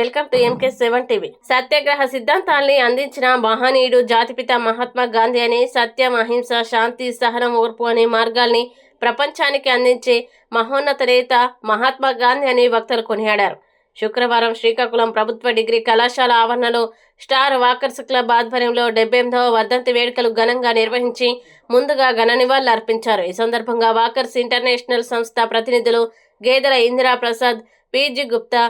Welcome to MK seven TV సత్యాగ్రహ సిద్ధాంతాల్ని అందించిన మహనీయుడు జాతిపిత మహాత్మా గాంధీ అని సత్యం అహింస శాంతి సహనం ఓర్పు అనే మార్గాల్ని ప్రపంచానికి అందించే మహోన్నత నేత మహాత్మా గాంధీ అని వక్తలు కొనియాడారు. శుక్రవారం శ్రీకాకుళం ప్రభుత్వ డిగ్రీ కళాశాల ఆవరణలో స్టార్ వాకర్స్ క్లబ్ ఆధ్వర్యంలో డెబ్బై ఎనిమిదవ వర్ధంతి వేడుకలు ఘనంగా నిర్వహించి ముందుగా ఘన నివాళులు అర్పించారు. ఈ సందర్భంగా వాకర్స్ ఇంటర్నేషనల్ సంస్థ ప్రతినిధులు గేదెల ఇందిరా ప్రసాద్ పీజీ గుప్తా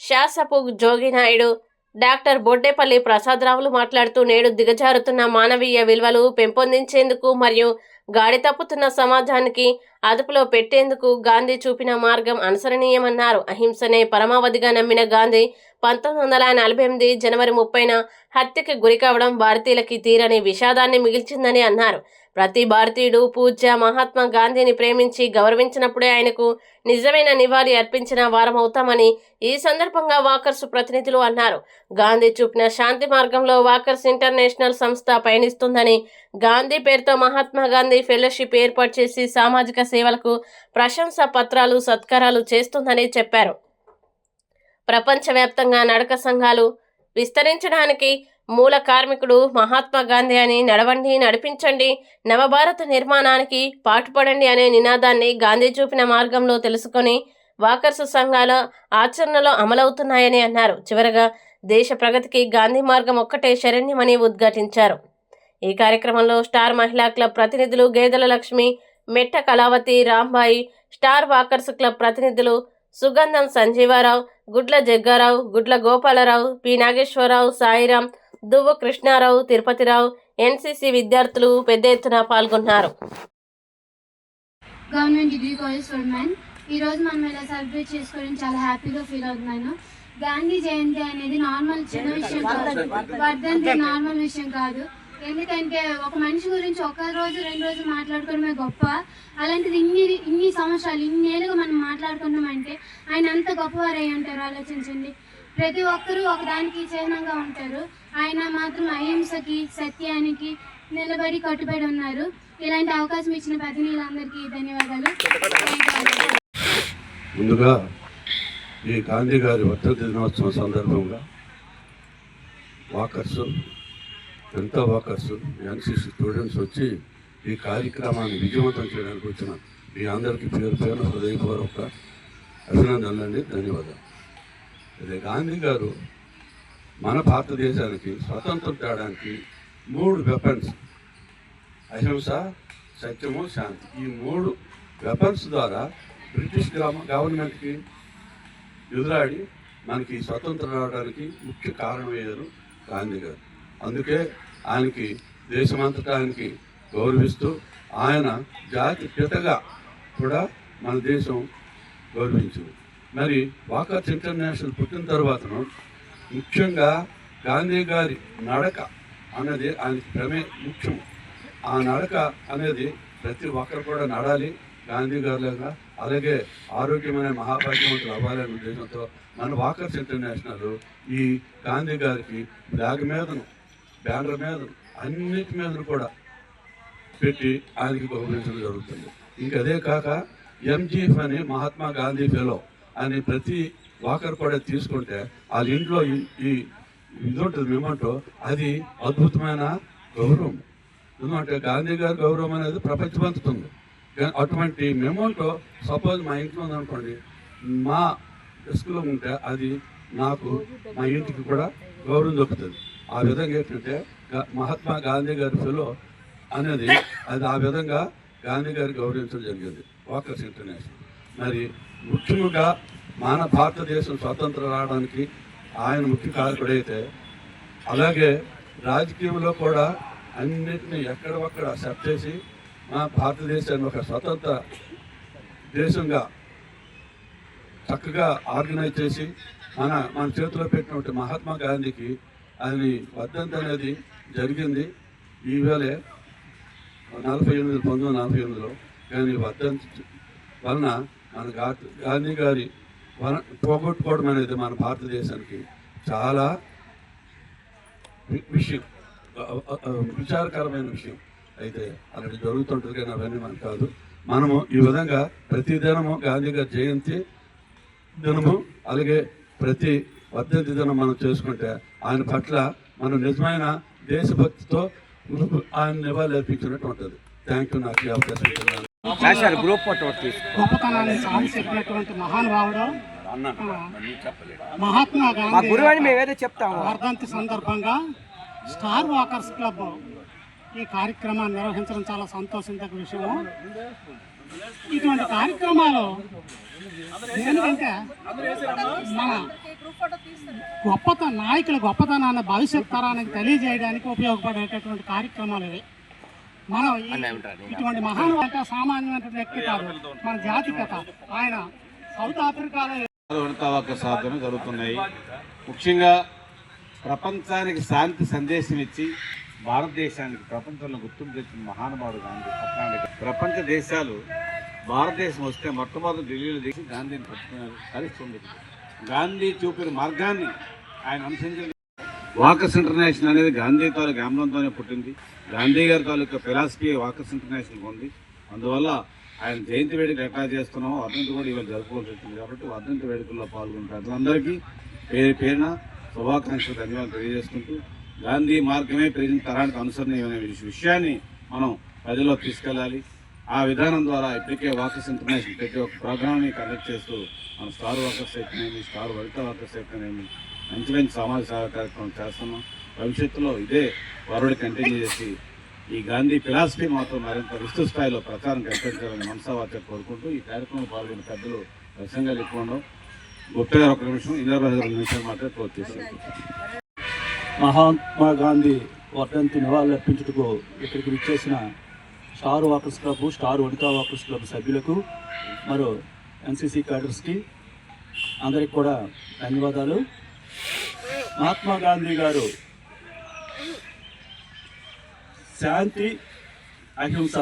శాసపు జోగినాయుడు డాక్టర్ బొడ్డేపల్లి ప్రసాదరావులు మాట్లాడుతూ నేడు దిగజారుతున్న మానవీయ విలువలు పెంపొందించేందుకు మరియు గాడి తప్పుతున్న సమాజానికి అదుపులో పెట్టేందుకు గాంధీ చూపిన మార్గం అనుసరణీయమన్నారు. అహింసనే పరమావధిగా నమ్మిన గాంధీ పంతొమ్మిది వందల నలభై ఎనిమిది జనవరి ముప్పైన హత్యకి గురి కావడం భారతీయులకి తీరని విషాదాన్ని మిగిల్చిందని అన్నారు. ప్రతి భారతీయుడు పూజ్య మహాత్మా గాంధీని ప్రేమించి గౌరవించినప్పుడే ఆయనకు నిజమైన నివాళి అర్పించిన వారమవుతామని ఈ సందర్భంగా వాకర్స్ ప్రతినిధులు అన్నారు. గాంధీ చూపిన శాంతి మార్గంలో వాకర్స్ ఇంటర్నేషనల్ సంస్థ పయనిస్తుందని గాంధీ పేరుతో మహాత్మా గాంధీ ఫెలోషిప్ ఏర్పాటు చేసి సామాజిక సేవలకు ప్రశంసా పత్రాలు సత్కారాలు చేస్తుందని చెప్పారు. ప్రపంచవ్యాప్తంగా నడక సంఘాలు విస్తరించడానికి మూల కార్మికుడు మహాత్మా గాంధీ అని నడవండి నడిపించండి నవభారత నిర్మాణానికి పాటుపడండి అనే నినాదాన్ని గాంధీ చూపిన మార్గంలో తెలుసుకొని వాకర్సు సంఘాల ఆచరణలో అమలవుతున్నాయని అన్నారు. చివరగా దేశ ప్రగతికి గాంధీ మార్గం ఒక్కటే శరణ్యమని ఉద్ఘాటించారు. ఈ కార్యక్రమంలో స్టార్ మహిళా క్లబ్ ప్రతినిధులు Gedela Lakshmi Metta Kalavathi Rambai star walkers club ప్రతినిధులు సుగంధం సంజీవారావు గుడ్ల జగ్గారావు గుడ్ల గోపాలరావు పి. నాగేశ్వరరావు సాయిరాం దువ్వు కృష్ణారావు తిరుపతిరావు ఎన్సీసీ విద్యార్థులు పెద్ద ఎత్తున పాల్గొన్నారు. Government degree college for men ఈ రోజు మనం ఇలా సెలబ్రేట్ చేసుకోవడం చాలా హ్యాపీగా ఫీల్ అవుతున్నాను. గాంధీ జయంతి అనేది నార్మల్ చిన్న విషయం కాదు. వర్ధంతి నార్మల్ విషయం కాదు. ఎందుకంటే ఒక మనిషి గురించి ఒక రోజు రెండు రోజులు మాట్లాడుకోవడమే గొప్ప. అలాంటిది ఇన్ని ఇన్ని సంవత్సరాలు ఇన్నేళ్ళుగా మనం మాట్లాడుకున్నామంటే ఆయన అంత గొప్పవారు అయి ఉంటారు ఆలోచించండి. ప్రతి ఒక్కరూ ఒకదానికి చిహ్నంగా ఉంటారు. ఆయన మాత్రం అహింసకి సత్యానికి నిలబడి కట్టుబడి ఉన్నారు. ఇలాంటి అవకాశం ఇచ్చిన ప్రతినిధులందరికీ ధన్యవాదాలు. ముందుగా ఈ గాంధీ గారి వర్ధంతి దినోత్సవం సందర్భంగా వాకర్సు ఎంతో వాకర్స్ ఎన్సీసీ స్టూడెంట్స్ వచ్చి ఈ కార్యక్రమాన్ని విజయవంతం చేయడానికి వచ్చిన మీ అందరికీ పేరు పేరు హృదయపూర్వక అభినందనలండి ధన్యవాదాలు. అదే గాంధీ గారు మన భారతదేశానికి స్వతంత్రం తేడానికి మూడు వెపన్స్ అహింస సత్యము శాంతి. ఈ మూడు వెపన్స్ ద్వారా బ్రిటిష్ గ్రామ గవర్నమెంట్కి ఎదురాడి మనకి స్వతంత్రం రావడానికి ముఖ్య కారణమయ్యారు గాంధీ గారు. అందుకే ఆయనకి దేశమంతటా ఆయనకి గౌరవిస్తూ ఆయన జాతి పితగా కూడా మన దేశం గౌరవించింది. మరి వాకర్స్ ఇంటర్నేషనల్ పుట్టిన తర్వాతను ముఖ్యంగా గాంధీ గారి నడక అన్నది ఆయనకి ప్రమే ముఖ్యం. ఆ నడక అనేది ప్రతి ఒక్కరు కూడా నడాలి గాంధీ గారులాగా అలాగే ఆరోగ్యమైన మహాభాగ్యవంతులు అవ్వాలనే ఉద్దేశంతో మన వాకర్స్ ఇంటర్నేషనల్ ఈ గాంధీ గారికి బ్యాగ్ మీదను బ్యానర్ మీద అన్నిటి మీద కూడా పెట్టి ఆయనకి గౌరవించడం జరుగుతుంది. ఇంక అదే కాక ఎంజీఎఫ్ అని మహాత్మా గాంధీ ఫెలో అని ప్రతి వాకర్ కూడా తీసుకుంటే వాళ్ళ ఇంట్లో ఈ- ఇది ఉంటుంది మేమంటూ అది అద్భుతమైన గౌరవం. ఎందుకంటే గాంధీ గారి గౌరవం అనేది ప్రపంచమంతుతుంది. అటువంటి మెమోంటో సపోజ్ మా ఇంట్లో ఉందనుకోండి మా డెస్క్లో ఉంటే అది నాకు మా ఇంటికి కూడా గౌరవం దొరుకుతుంది ఆ విధంగా ఏంటంటే మహాత్మా గాంధీ గారి ఫెలో అనేది అది ఆ విధంగా గాంధీ గారి గౌరవించడం జరిగింది. వాకర్స్ ఇంటర్నేషనల్ మరి ముఖ్యంగా మన భారతదేశం స్వతంత్రం రావడానికి ఆయన ముఖ్య కారకుడైతే అలాగే రాజకీయంలో కూడా అన్నింటినీ ఎక్కడ ఒక్కడ సెట్ చేసి మన భారతదేశాన్ని ఒక స్వతంత్ర దేశంగా చక్కగా ఆర్గనైజ్ చేసి మన మన చేతిలో పెట్టినటువంటి మహాత్మా గాంధీకి అది వర్ధంతి అనేది జరిగింది. ఈవేళ నలభై ఎనిమిది పంతొమ్మిది వందల నలభై ఎనిమిదిలో కానీ వర్ధంతి వలన మన గాంధీ గారి వన పోగొట్టుకోవడం అనేది మన భారతదేశానికి చాలా విషయం. విచారకరమైన విషయం అయితే అలాంటి జరుగుతుంటుంది కానీ అవన్నీ మనకు కాదు. మనము ఈ విధంగా ప్రతి దినము గాంధీ గారి జయంతి దినము అలాగే ప్రతి వర్ధంతి దినం మనం చేసుకుంటే ఆయన పట్ల మనం నిజమైన దేశభక్తితో ఆయన నివాళులు అర్పించినట్టు ఉంటుంది. థ్యాంక్ యూ నాకు ఈ అవకాశం గ్రూప్ గొప్పతనాన్ని సాధించి చెప్పినటువంటి మహానుభావుడు మహాత్మా గాంధీ గురువు అని మేమేదో చెప్తాము. వర్ధంతి సందర్భంగా స్టార్ వాకర్స్ క్లబ్ ఈ కార్యక్రమాన్ని నిర్వహించడం చాలా సంతోషించక విషయము. ఇటువంటి కార్యక్రమాలు ఎందుకంటే మన గొప్పత నాయకుల గొప్పతనాన్ని భవిష్యత్ తరానికి తెలియజేయడానికి ఉపయోగపడేటటువంటి కార్యక్రమాలు ఇవి. మనం ఇటువంటి మహానుభావ సామాన్యమైన వ్యక్తి కాదు మన జాతి కథ ఆయన సౌత్ ఆఫ్రికాలో సాధన జరుగుతున్నాయి. ముఖ్యంగా ప్రపంచానికి శాంతి సందేశం ఇచ్చి భారతదేశానికి ప్రపంచంలో గుర్తింపు తెచ్చిన మహానుభావుడు గాంధీ అట్లాంటి ప్రపంచ దేశాలు భారతదేశం వస్తే మొట్టమొదటి ఢిల్లీలో దిగి గాంధీని పట్టుకున్నారు. కలిస్తుంది గాంధీ చూపిన మార్గాన్ని ఆయన అనుసరించిన వాకర్స్ ఇంటర్నేషనల్ అనేది గాంధీ తాలూకు ఆమ్లంతోనే పుట్టింది. గాంధీ గారి తాలూకా ఫిలాసఫీ వాకర్స్ ఇంటర్నేషనల్ ఉంది. అందువల్ల ఆయన జయంతి వేడుక ఎట్లా చేస్తున్నామో వర్ధంతి కూడా ఇవాళ జరుపుకోవాల్సి వచ్చింది. కాబట్టి వర్ధంతి వేడుకల్లో పాల్గొన్న ప్రజలందరికీ పేరు పేరున శుభాకాంక్షలు ధన్యవాదాలు తెలియజేసుకుంటూ గాంధీ మార్గమే ప్రజల తరానికి అనుసరణీయమైన విషయాన్ని మనం ప్రజల్లో తీసుకెళ్ళాలి. ఆ విధానం ద్వారా ఇప్పటికే వాకర్స్ ఇంటర్నేషనల్ ప్రతి ఒక్క ప్రోగ్రామ్ని కండక్ట్ చేస్తూ మన స్టార్ వాకర్స్ అయితేనేమి స్టార్ వనిత వాకర్స్ అయితేనేమి మంచి మంచి సమాజ సేవ కార్యక్రమం చేస్తున్నాం భవిష్యత్తులో ఇదే వరుడు కంటిన్యూ చేసి ఈ గాంధీ ఫిలాసఫీ మాత్రం మరింత విస్తృత స్థాయిలో ప్రచారం కల్పించాలని మనసావాచ కోరుకుంటూ ఈ కార్యక్రమం పాల్గొన్న పెద్దలు ప్రసంగాలు ఎక్కువ ఉండవు. గుప్తా గారు ఒక నిమిషం ఇంద్రబాబు గారు నిమిషాలు మాత్రమే పూర్తి చేశారు మహాత్మా గాంధీ వర్ధంతి నివాళులు అర్పించుటకు ఇక్కడికి విచ్చేసిన star walkers club star Vanitha walkers club సభ్యులకు మరో ఎన్సీసీ క్యాడర్స్కి అందరికి కూడా ధన్యవాదాలు. మహాత్మా గాంధీ గారు శాంతి అహింస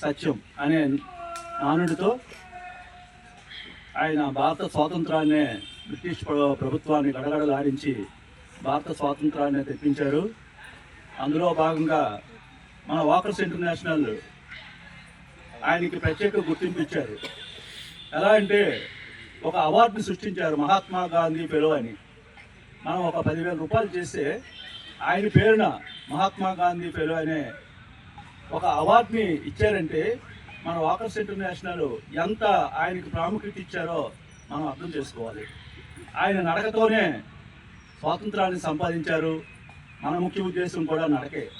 సత్యం అనే నానుడితో ఆయన భారత స్వాతంత్రాన్ని బ్రిటిష్ ప్రభుత్వాన్ని గడగడలాడించి భారత స్వాతంత్రాన్ని తెప్పించారు. అందులో భాగంగా మన వాకర్స్ ఇంటర్నేషనల్ ఆయనకి ప్రత్యేక గుర్తింపు ఇచ్చారు. ఎలా అంటే ఒక అవార్డుని సృష్టించారు మహాత్మా గాంధీ ఫెలో అని. మనం ఒక పదివేల రూపాయలు చేస్తే ఆయన పేరున మహాత్మా గాంధీ ఫెలో అనే ఒక అవార్డుని ఇచ్చారంటే మన వాకర్స్ ఇంటర్నేషనల్ ఎంత ఆయనకి ప్రాముఖ్యత ఇచ్చారో మనం అర్థం చేసుకోవాలి. ఆయన నడకతోనే స్వాతంత్రాన్ని సంపాదించారు. మన ముఖ్య ఉద్దేశం కూడా నడకే.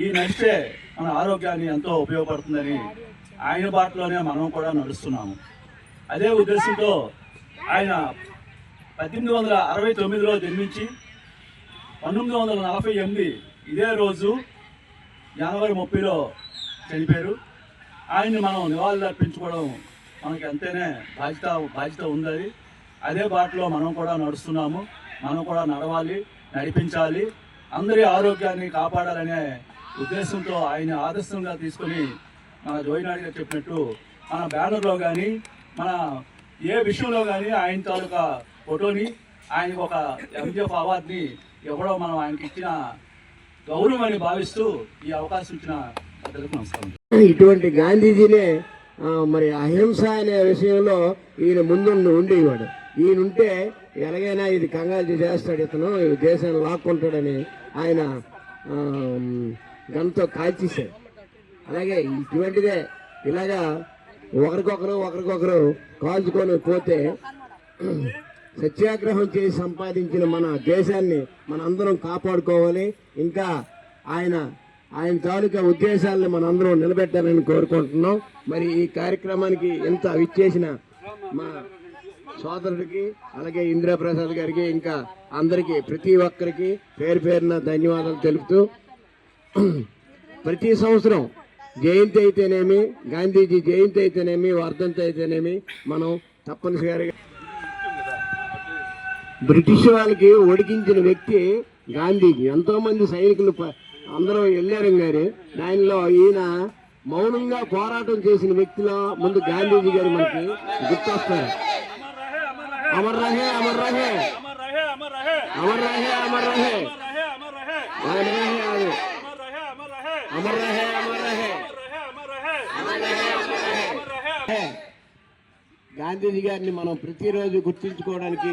ఈ నడిస్తే మన ఆరోగ్యాన్ని ఎంతో ఉపయోగపడుతుందని ఆయన బాటలోనే మనం కూడా నడుస్తున్నాము. అదే ఉద్దేశంతో ఆయన పద్దెనిమిది వందల అరవై తొమ్మిదిలో జన్మించి పంతొమ్మిది వందల నలభై ఎనిమిది ఇదే రోజు జనవరి ముప్పైలో చనిపోయారు. ఆయన్ని మనం నివాళులు అర్పించుకోవడం మనకి ఎంతైనా బాధ్యత బాధ్యత ఉంది అదే బాటలో మనం కూడా నడుస్తున్నాము. మనం కూడా నడవాలి నడిపించాలి. అందరి ఆరోగ్యాన్ని కాపాడాలనే ఉద్దేశంతో ఆయన ఆదర్శంగా తీసుకొని మన జోయినాడు గారు చెప్పినట్టు మన బ్యానర్లో కానీ మన ఏ విషయంలో కానీ ఆయన తాలూకా ఫోటోని ఆయనకు ఒక ఎంజిఎఫ్ అవార్డుని ఎవడో మనం ఆయనకి ఇచ్చిన గౌరవం అని భావిస్తూ ఈ అవకాశం ఇచ్చిన నమస్కారం. ఇటువంటి గాంధీజీనే మరి అహింస అనే విషయంలో ఈయన ముందుండి ఉండేవాడు. ఈయన ఉంటే ఎలాగైనా ఇది కంగారు చేస్తాడు ఇతను ఈ దేశాన్ని లాక్కుంటాడని ఆయన ఆ, గన్తో అలాగే ఇటువంటిదే ఇలాగా ఒకరికొకరు ఒకరికొకరు కాల్చుకొని పోతే సత్యాగ్రహం చేసి సంపాదించిన మన దేశాన్ని మన అందరం కాపాడుకోవాలి. ఇంకా ఆయన ఆయన తాలూకా ఉద్దేశాలను మన అందరం నిలబెట్టాలని కోరుకుంటున్నాం. మరి ఈ కార్యక్రమానికి ఎంత విచ్చేసిన మా సోదరుడికి అలాగే ఇంద్రప్రసాద్ గారికి ఇంకా అందరికీ ప్రతి ఒక్కరికి పేరు పేరున ధన్యవాదాలు తెలుపుతూ ప్రతి సంవత్సరం జయంతి అయితేనేమి గాంధీజీ జయంతి అయితేనేమి వర్ధంతి అయితేనేమి మనం తప్పనిసరిగా బ్రిటిష్ వాళ్ళకి ఒడికించిన వ్యక్తి గాంధీజీ. ఎంతో మంది సైనికులు అందరూ వెళ్ళారు గారు. దానిలో ఈయన మౌనంగా పోరాటం చేసిన వ్యక్తిలో ముందు గాంధీజీ గారు మనకి గుర్తొస్తారు. అమర్ రహే అమర్ రహే. అమర్ రహే అమర్ రహే. అమర్ రహే అమర్ రహే అమర్ రహే గాంధీజీ గారిని మనం ప్రతిరోజు గుర్తించుకోవడానికి